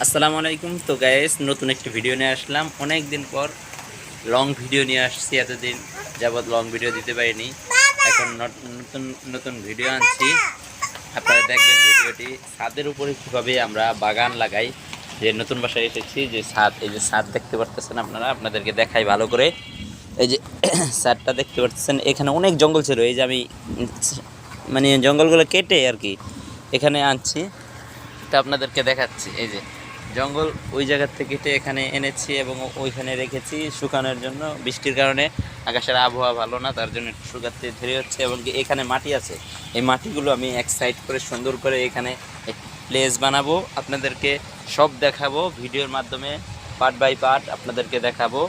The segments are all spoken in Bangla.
আসসালামু আলাইকুম। তো গাইস নতুন একটি ভিডিও নিয়ে আসলাম। অনেক দিন পর লং ভিডিও নিয়ে আসছি। এতদিন যাবৎ লং ভিডিও দিতে পারিনি। এখন নত- নতুন নতুন ভিডিও আনছি। আপনারা দেখবেন ভিডিওটি ছাদের উপরে কীভাবে আমরা বাগান লাগাই। যে নতুন বাসায় এসেছি যে ছাদ এই যে ছাদ দেখতে পারতেছেন আপনারা। আপনাদেরকে দেখাই ভালো করে। এই যে ছাদটা দেখতে পারতেছেন। এখানে অনেক জঙ্গল ছিল। এই যে আমি মানে জঙ্গলগুলো কেটে আর কি এখানে আনছি। তা আপনাদেরকে দেখাচ্ছি। এই যে জঙ্গল ওই জায়গার থেকে কেটে এখানে এনেছি এবং ওইখানে রেখেছি শুকানোর জন্য। বৃষ্টির কারণে আকাশের আবহাওয়া ভালো না, তার জন্য একটু শুকাতে ধীরে হচ্ছে এবং এখানে মাটি আছে। এই মাটিগুলো আমি এক সাইড করে সুন্দর করে এখানে প্লেস বানাবো। আপনাদেরকে সব দেখাবো, ভিডিওর মাধ্যমে পার্ট বাই পার্ট আপনাদেরকে দেখাবো।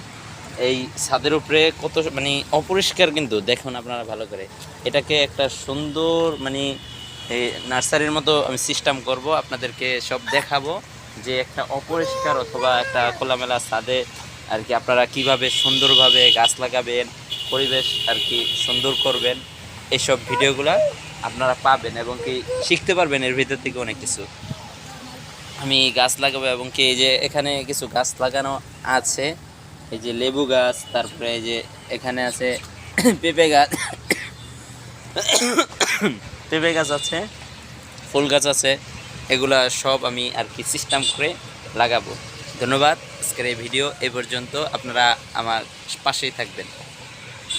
এই ছাদের উপরে কত মানে অপরিষ্কার কিন্তু, দেখুন আপনারা ভালো করে। এটাকে একটা সুন্দর মানে এই নার্সারির মতো আমি সিস্টেম করব, আপনাদেরকে সব দেখাবো। যে একটা অপরিষ্কার অথবা একটা খোলামেলা ছাদে আর কি আপনারা কীভাবে সুন্দরভাবে গাছ লাগাবেন, পরিবেশ আর কি সুন্দর করবেন এইসব ভিডিওগুলো আপনারা পাবেন এবং কি শিখতে পারবেন এর ভিতর থেকে অনেক কিছু। আমি গাছ লাগাবো এবং কি এই যে এখানে কিছু গাছ লাগানো আছে, এই যে লেবু গাছ, তারপরে এই যে এখানে আছে পেঁপে গাছ পেঁপে গাছ আছে, ফুল গাছ আছে এগুলা সব আমি আর কি সিস্টেম করে লাগাবো। ধন্যবাদ। আজকের এই ভিডিও এ পর্যন্ত আপনারা আমার পাশেই থাকবেন।